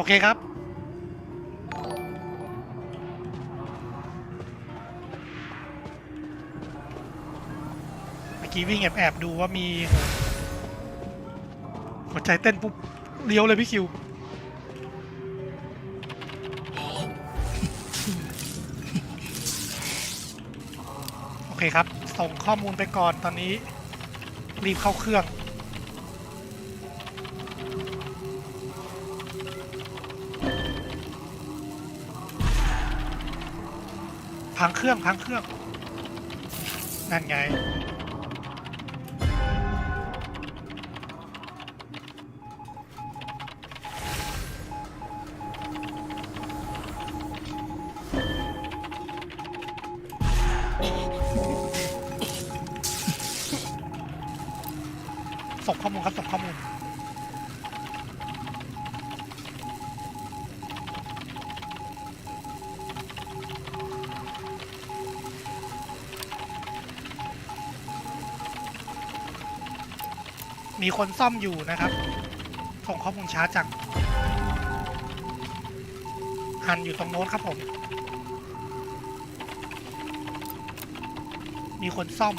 โอเคครับ เมื่อกี้วิ่งแอบแอบๆดูว่ามี หัวใจเต้นปุ๊บเลี้ยวเลยพี่คิวโอเคครับ ส่งข้อมูลไปก่อนตอนนี้ รีบเข้าเครื่อง พังเครื่องพังเครื่อง นั่นไง ส่งข้อมูลครับส่งข้อมูล มีคนซ่อมอยู่นะครับส่งข้อมูลช้าจังหันอยู่ตรงโน้นครับผม มีคนซ่อม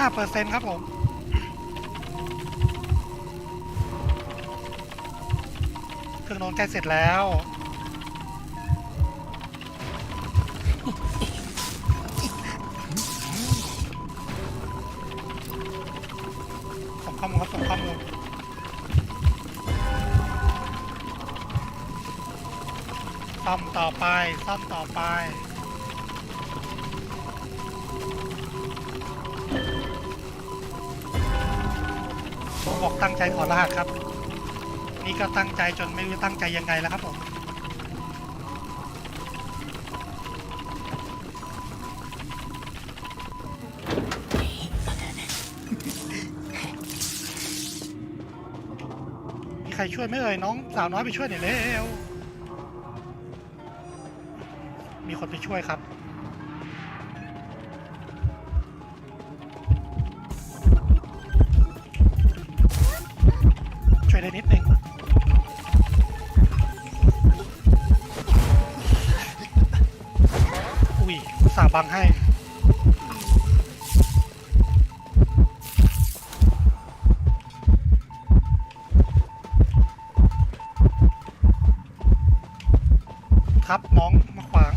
65เปอร์เซ็นต์ครับผม โน้นใกล้เสร็จแล้วส่งข้อมูลครับส่งข้อมูลซ่อมต่อไปซ่อมต่อไปผมบอกตั้งใจถอดรหัสครับ นี่ก็ตั้งใจจนไม่รู้ตั้งใจยังไงแล้วครับผมมีใครช่วยไหมเอ่ยน้องสาวน้อยไปช่วยหน่อยเร็วมีคนไปช่วยครับ บังให้ ครับน้องมาขวาง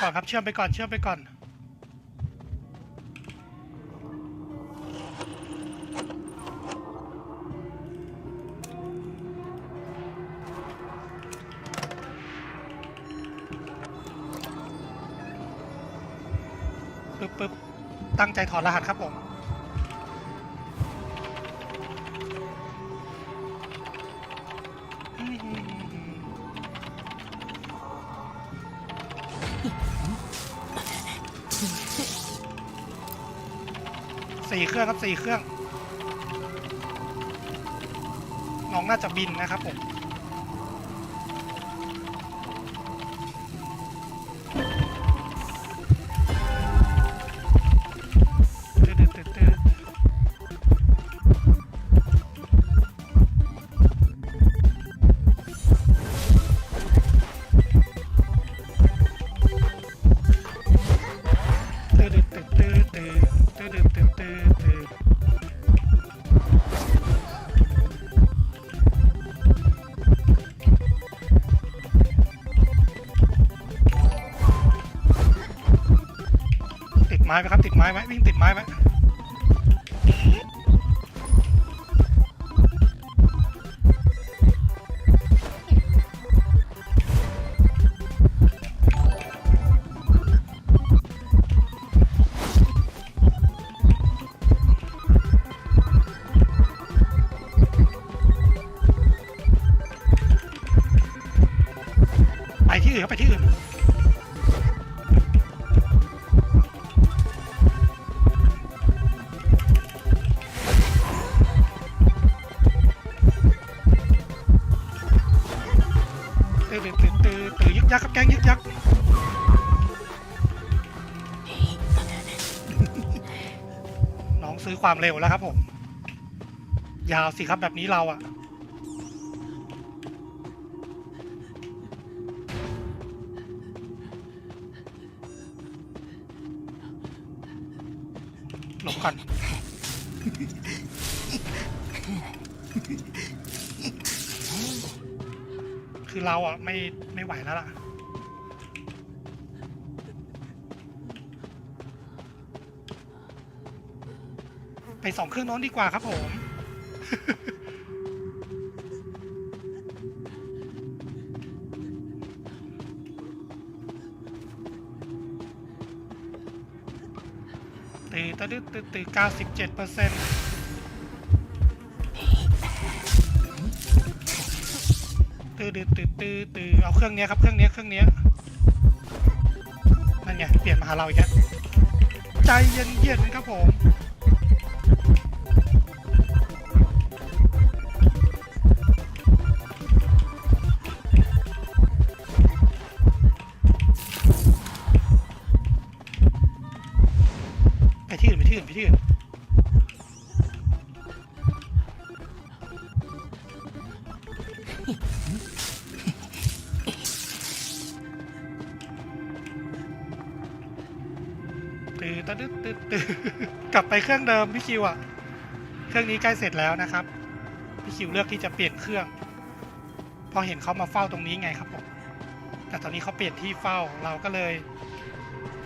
ก่อนครับ เชื่อมไปก่อน เชื่อมไปก่อน ปึ๊บปึ๊บตั้งใจถอดรหัสครับผม สี่เครื่องครับสี่เครื่องน้องน่าจะบินนะครับผม ไม้ไหมครับติดไม้ไหมวิ่งติดไม้ไหมไปที่อื่นไปที่อื่น ยึกยักครับแกงยึกยักน้องซื้อความเร็วแล้วครับผม ยาวสิครับแบบนี้เราอะหลบก่อนคือเราอะไม่ไม่ไหวแล้วล่ะ สองเครื่องโน้นดีกว่าครับผม ตีตะดึ๊ดตึ๊ดตึ๊ดเก้าสิบเจ็ดเปอร์เซ็นต์ตื้อดื้อตื้อตื้อตื้อเอาเครื่องเนี้ยครับเครื่องเนี้ยเครื่องเนี้ยนั่นไงเปลี่ยนมาหาเราอีกแล้วใจเย็นๆครับผม ตื่นตะดึ๊ดตึ๊ดตื่นกลับไปเครื่องเดิมพี่คิวอะ เครื่องนี้ใกล้เสร็จแล้วนะครับ พี่คิวเลือกที่จะเปลี่ยนเครื่อง พอเห็นเขามาเฝ้าตรงนี้ไงครับผม แต่ตอนนี้เขาเปลี่ยนที่เฝ้าเราก็เลย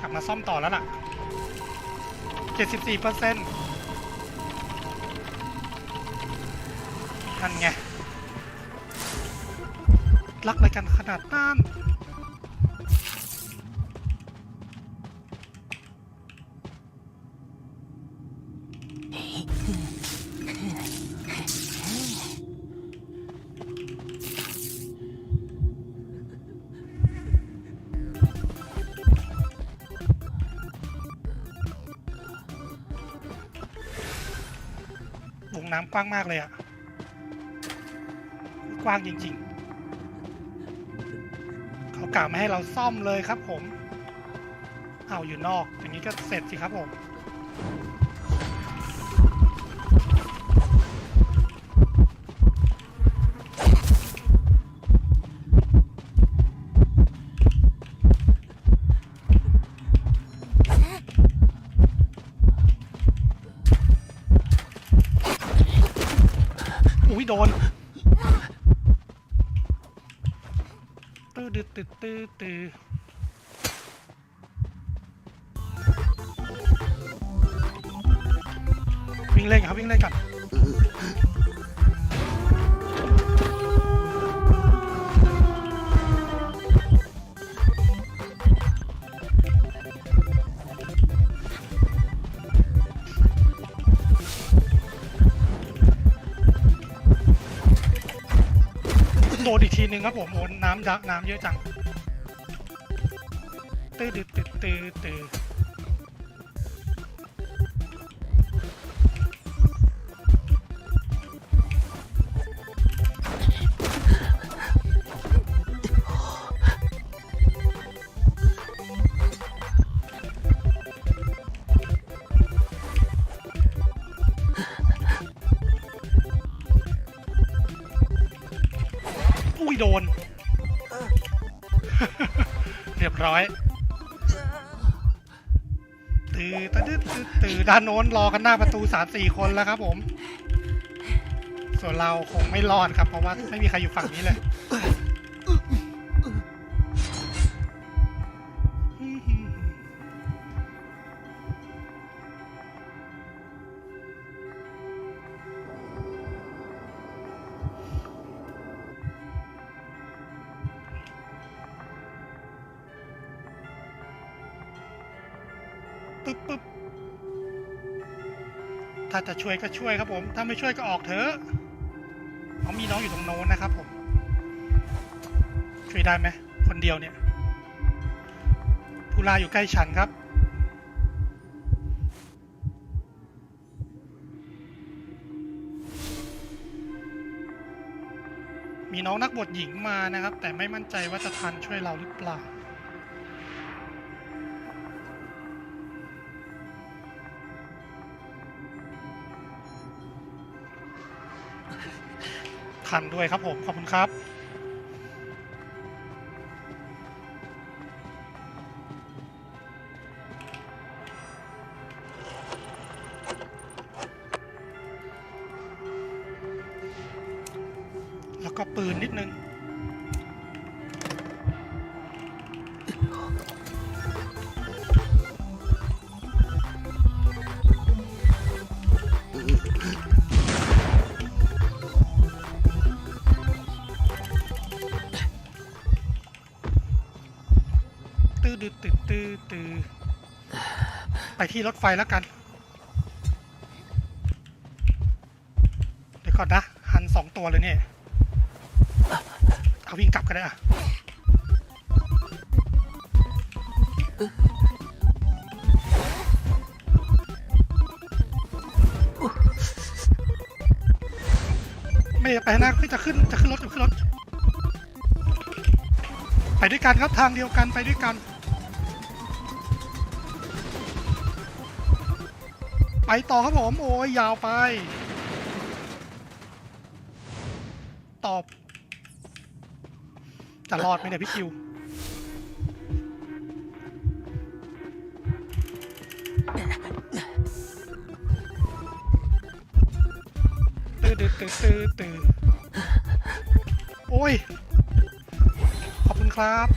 กลับมาซ่อมต่อแล้วล่ะ 74เปอร์เซ็นต์นั่นไงรักอะไรกันขนาดนั้น น้ำกว้างมากเลยอะกว้างจริง ๆ เขากล่าวไม่ให้เราซ่อมเลยครับผม เอาอยู่นอก อย่างนี้ก็เสร็จสิครับผม ตึ๊ดตึ๊ดตึ๊ดวิ่งเล่นครับวิ่งเล่นกัน โดนอีกทีนึงครับผมโอนน้ำยักน้ำเยอะจังตื้อดื้อตื้อตื้อตื้อ ยโดน เรียบร้อย ตื่นตื่นตื่นด้านโน้นรอกันหน้าประตูสามสี่คนแล้วครับผม ส่วนเราคงไม่รอดครับ เพราะว่าไม่มีใครอยู่ฝั่งนี้เลย ปึ๊บปึ๊บถ้าจะช่วยก็ช่วยครับผม ถ้าไม่ช่วยก็ออกเถอะเขามีน้องอยู่ตรงโน้นนะครับผม ช่วยได้ไหมคนเดียวเนี่ยผู้ลาอยู่ใกล้ฉันครับ มีน้องนักบวชหญิงมานะครับ แต่ไม่มั่นใจว่าจะทันช่วยเราหรือเปล่า คันด้วยครับผมขอบคุณครับแล้วก็ปืนนิดนึง ดืดตื้อตื้อตื้อไปที่รถไฟแล้วกัน เดี๋ยวก่อนนะ หันสองตัวเลยเนี่ย เอาวิ่งกลับก็ได้อะไม่ไปน้าพี่จะขึ้นจะขึ้นรถจะขึ้นรถ ไปด้วยกันครับทางเดียวกันไปด้วยกัน ไปต่อครับผมโอ้ยยาวไป ตอบ จะรอดไหมเนี่ยพี่คิว ตื้อตื้อตื้อตื้อตื้อโอ้ย ขอบคุณครับ